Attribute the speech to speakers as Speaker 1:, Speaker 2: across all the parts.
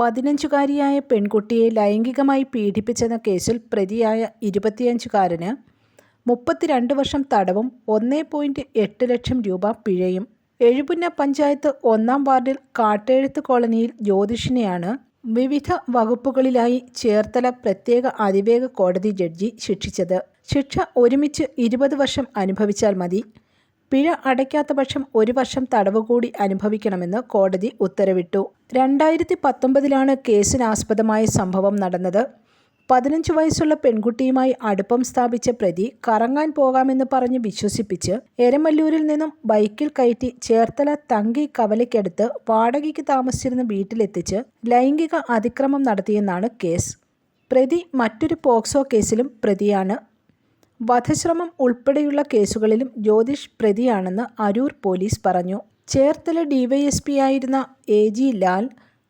Speaker 1: പതിനഞ്ചുകാരിയായ പെൺകുട്ടിയെ ലൈംഗികമായി പീഡിപ്പിച്ചെന്ന കേസിൽ പ്രതിയായ ഇരുപത്തിയഞ്ചുകാരന് മുപ്പത്തിരണ്ട് വർഷം തടവും ഒന്നേ പോയിന്റ് എട്ട് ലക്ഷം രൂപ പിഴയും. എഴുപുന്ന പഞ്ചായത്ത് ഒന്നാം വാർഡിൽ കാട്ടെഴുത്ത് കോളനിയിൽ ജ്യോതിഷിനെയാണ് വിവിധ വകുപ്പുകളിലായി ചേർത്തല പ്രത്യേക അതിവേഗ കോടതി ജഡ്ജി ശിക്ഷിച്ചത്. ശിക്ഷ ഒരുമിച്ച് ഇരുപത് വർഷം അനുഭവിച്ചാൽ മതി. പിഴ അടയ്ക്കാത്ത പക്ഷം ഒരു വർഷം തടവ് കൂടി അനുഭവിക്കണമെന്ന് കോടതി ഉത്തരവിട്ടു. രണ്ടായിരത്തി പത്തൊമ്പതിലാണ് കേസിനാസ്പദമായ സംഭവം നടന്നത്. പതിനഞ്ച് വയസ്സുള്ള പെൺകുട്ടിയുമായി അടുപ്പം സ്ഥാപിച്ച പ്രതി കറങ്ങാൻ പോകാമെന്ന് പറഞ്ഞ് വിശ്വസിപ്പിച്ച് എരമല്ലൂരിൽ നിന്നും ബൈക്കിൽ കയറ്റി ചേർത്തല തങ്കി കവലയ്ക്കടുത്ത് വാടകയ്ക്ക് താമസിച്ചിരുന്ന വീട്ടിലെത്തിച്ച് ലൈംഗിക അതിക്രമം നടത്തിയെന്നാണ് കേസ്. പ്രതി മറ്റൊരു പോക്സോ കേസിലും പ്രതിയാണ്. വധശ്രമം ഉൾപ്പെടെയുള്ള കേസുകളിലും ജ്യോതിഷ് പ്രതിയാണെന്ന് അരൂർ പോലീസ് പറഞ്ഞു. ചേർത്തല ഡിവൈഎസ്പി ആയിരുന്ന A G Lal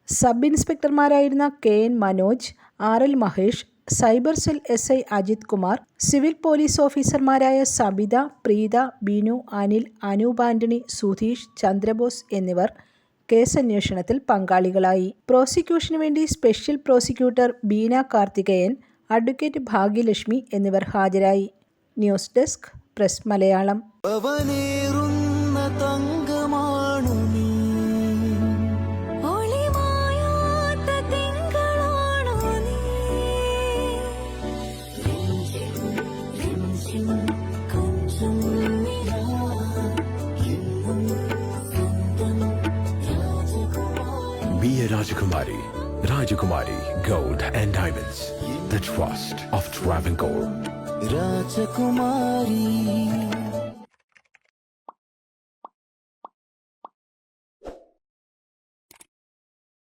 Speaker 1: sub ഇൻസ്പെക്ടർമാരായിരുന്ന K N Manoj R L Mahesh cyber cell S I Ajith Kumar civil police ഓഫീസർമാരായ സബിത പ്രീത ബിനു അനിൽ അനൂപ് ആന്റണി സുധീഷ് ചന്ദ്രബോസ് എന്നിവർ കേസ് അന്വേഷണത്തിൽ പങ്കാളികളായി. പ്രോസിക്യൂഷന് വേണ്ടി special prosecutor Beena Karthikeyan advocate Bhagyalakshmi എന്നിവർ ഹാജരായി. ന്യൂസ് ഡെസ്ക് പ്രസ് മലയാളം
Speaker 2: അവനേറുന്ന തങ്കമാണു നീ
Speaker 3: ഒളിമായാത്ത തിങ്കളാണോ നീ കൊഞ്ചും നിലാ എന്നും സ്വന്തം രാജകുമാരി
Speaker 4: Rajakumari. Rajakumari Gold and Diamonds. The trust of Travancore.
Speaker 2: രാജകുമാരി